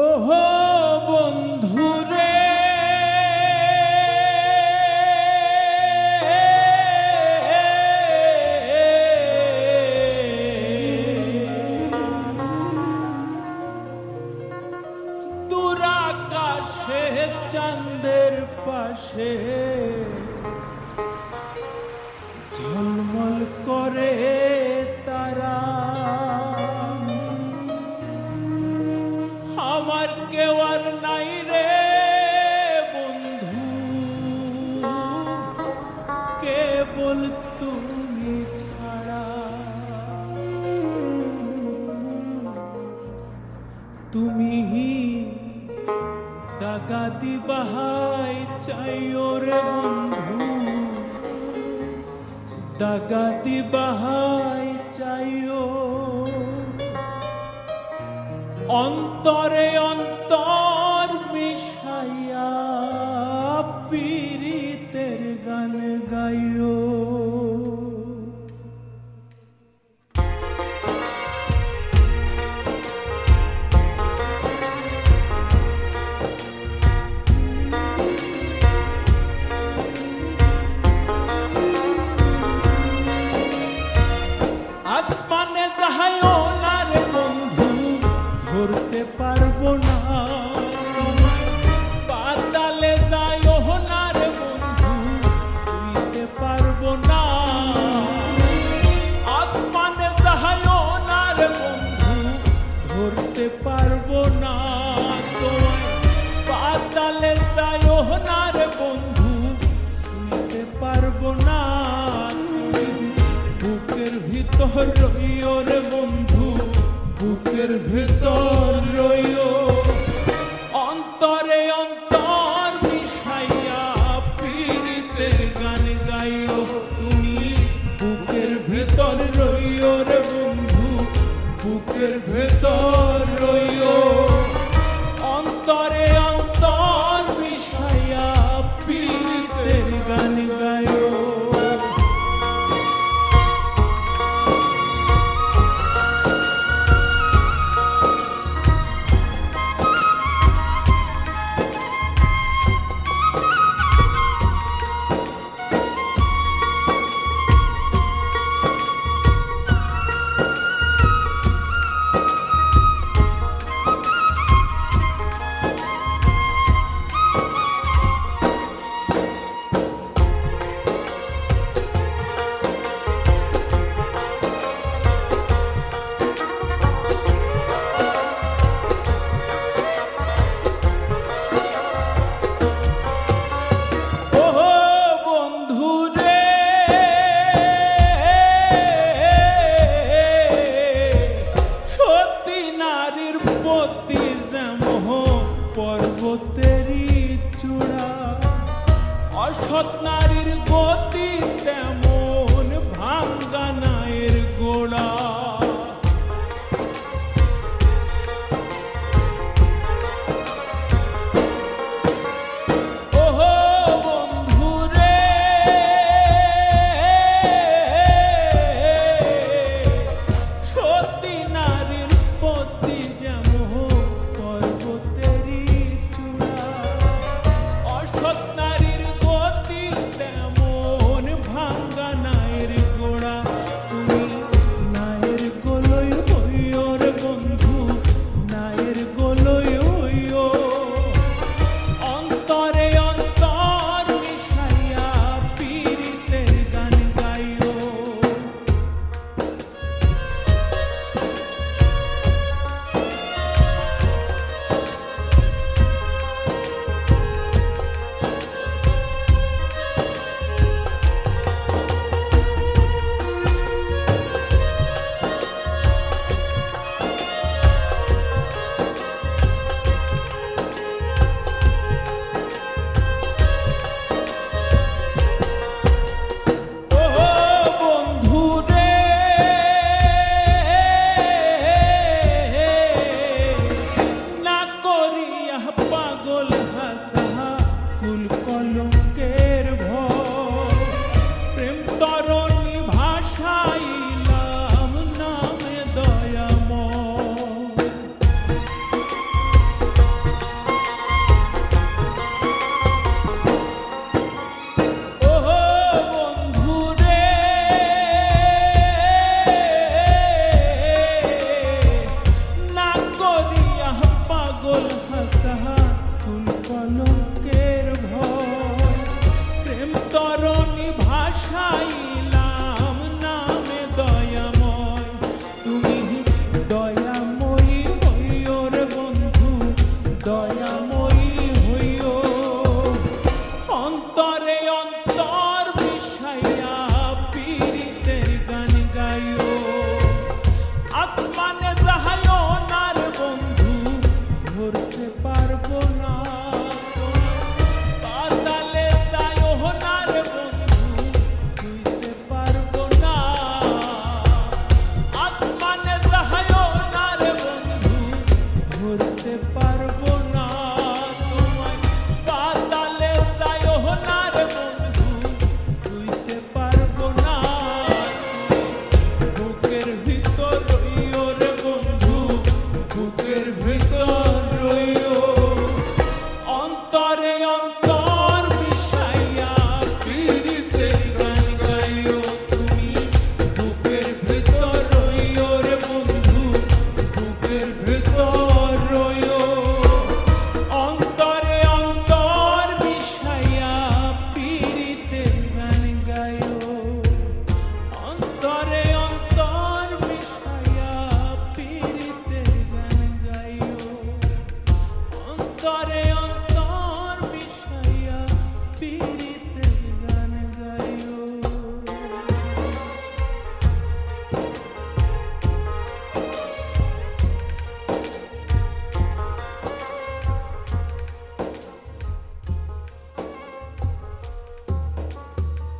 Oh, oh. কেবল তুমি ছাড়া। তুমি দাগা দিবাহাই চাইও রে বন্ধু। দাগা দিবাহাই চাইও। অন্তরে অন্তর মিশাইয়া পীড়িতের ধরতে পারব না। পাতালে যাইও না রে বন্ধু ছুঁইতে পারব না। আসমানে যাহাইও না রে বন্ধু, ধরতে পারব না তোমায় পাতালে যাইও না রে বন্ধু ছুঁইতে পারব না। বুকের ভিতর রইও রে বন্ধু। বুকের ভেতর রইল। অন্তরে অন্তর মিশাইয়া পিড়িতে গান গাইও তুমি বুকের ভেতর রইও রে বন্ধু, বুকের সত্যেরই চূড়া। অসৎ নারীর গতি তেমন ভাঙ্গা নায়ের গোড়া। পারবো না